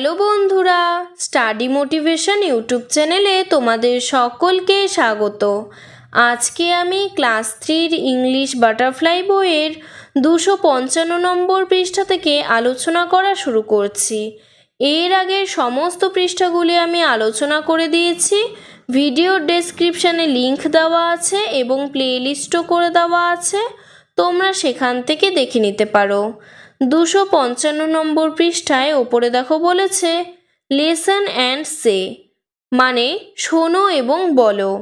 Hello বন্ধুরা, study motivation YouTube চ্যানেলে তোমাদের সকলকে স্বাগত। আজকে আমি ক্লাস থ্রির ইংলিশ বাটারফ্লাই বইয়ের দুশো পঞ্চান্ন নম্বর পৃষ্ঠা থেকে আলোচনা করা শুরু করছি। এর আগের সমস্ত পৃষ্ঠাগুলি আমি আলোচনা করে দিয়েছি। ভিডিওর ডেসক্রিপশানে লিংক দেওয়া আছে এবং প্লেলিস্টও করে দেওয়া আছে। তোমরা সেখান থেকে দেখে নিতে পারো। দুশো পঞ্চান্ন নম্বর পৃষ্ঠায় ওপরে দেখো বলেছে লেসন অ্যান্ড সে মানে শোনো এবং বলো।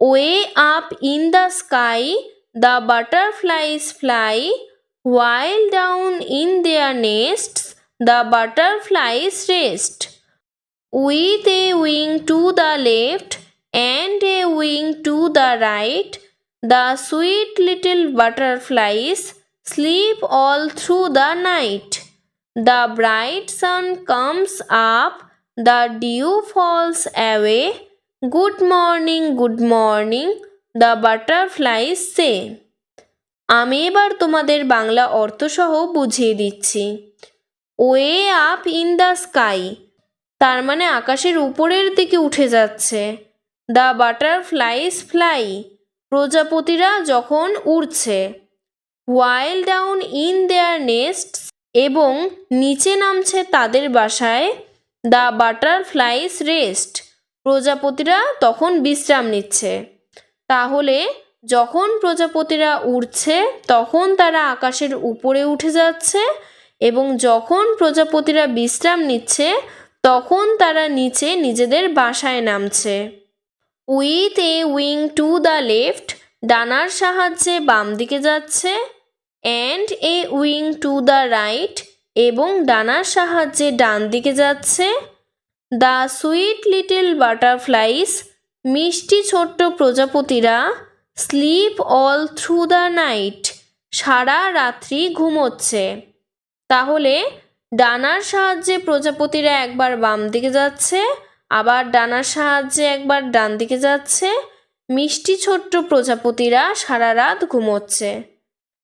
Way up in the sky the butterflies fly while down in their nest the butterflies rest with a wing to the left and a wing to the right the sweet little butterflies sleep all through the night. The bright sun comes up, the dew falls away. Good morning, good morning, the butterflies say. আমি এবার তোমাদের বাংলা অর্থসহ বুঝিয়ে দিচ্ছি way up in the sky তার মানে আকাশের উপরের দিকে উঠে যাচ্ছে দ্য বাটারফ্লাইস ফ্লাই প্রজাপতিরা যখন উড়ছে while down in their nest এবং নিচে নামছে তাদের বাসায় দ্য বাটারফ্লাইস রেস্ট প্রজাপতিরা তখন বিশ্রাম নিচ্ছে। তাহলে যখন প্রজাপতিরা উড়ছে, তখন তারা আকাশের উপরে উঠে যাচ্ছে এবং যখন প্রজাপতিরা বিশ্রাম নিচ্ছে, তখন তারা নিচে নিজেদের বাসায় নামছে। With a wing to the left ডানার সাহায্যে বাম দিকে যাচ্ছে। And a wing to the right এবং ডানার সাহায্যে ডান দিকে যাচ্ছে। দ্য সুইট লিটল বাটারফ্লাইস মিষ্টি ছোট্ট প্রজাপতিরা sleep all through the night সারা রাত্রি ঘুমোচ্ছে। তাহলে ডানার সাহায্যে প্রজাপতিরা একবার বাম দিকে যাচ্ছে, আবার ডানার সাহায্যে একবার ডান দিকে যাচ্ছে, মিষ্টি ছোট্ট প্রজাপতিরা সারা রাত ঘুমোচ্ছে।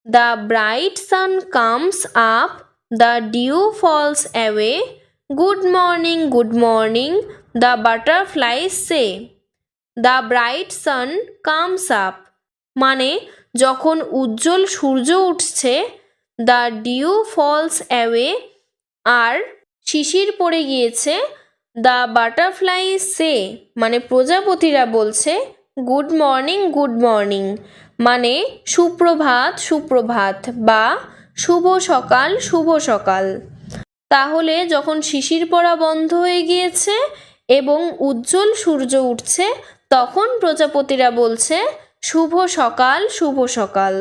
The bright sun comes up, the dew falls away. Good morning, good morning, the butterflies say. The bright sun comes up. মানে যখন উজ্জ্বল সূর্য উঠছে দ্য ডিউ ফলস অ্যাওয়ে আর শিশির পড়ে গিয়েছে দ্য বাটারফ্লাই সে মানে প্রজাপতিরা বলছে গুড মর্নিং গুড মর্নিং। মানে সুপ্রভাত সুপ্রভাত বা শুভ সকাল শুভ সকাল। তাহলে যখন শিশির পড়া বন্ধ হয়ে গিয়েছে এবং উজ্জ্বল সূর্য উঠছে, তখন প্রজাপতিরা বলছে, শুভ সকাল শুভ সকাল।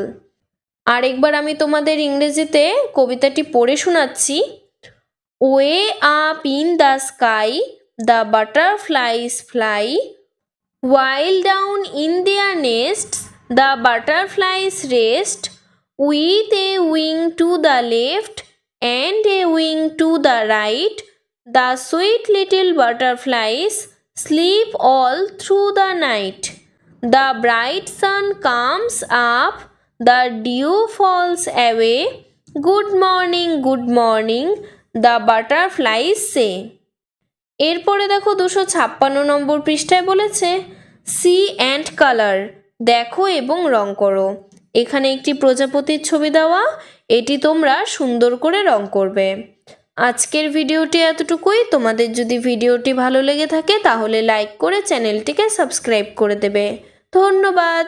আরেকবার আমি তোমাদের ইংরেজিতে কবিতাটি পড়ে শোনাচ্ছি। Way up in the sky, the butterflies fly while down in their nests the butterflies rest with a wing to the left and a wing to the right the sweet little butterflies sleep all through the night the bright sun comes up the dew falls away good morning good morning the butterflies say এরপরে দেখো দুশো ছাপ্পান্ন নম্বর পৃষ্ঠায় বলেছে C and colour. দেখো এবং রং করো। এখানে একটি প্রজাপতির ছবি দেওয়া, এটি তোমরা সুন্দর করে রং করবে। আজকের ভিডিওটি এতটুকুই। তোমাদের যদি ভিডিওটি ভালো লেগে থাকে, তাহলে লাইক করে চ্যানেলটিকে সাবস্ক্রাইব করে দেবে। ধন্যবাদ।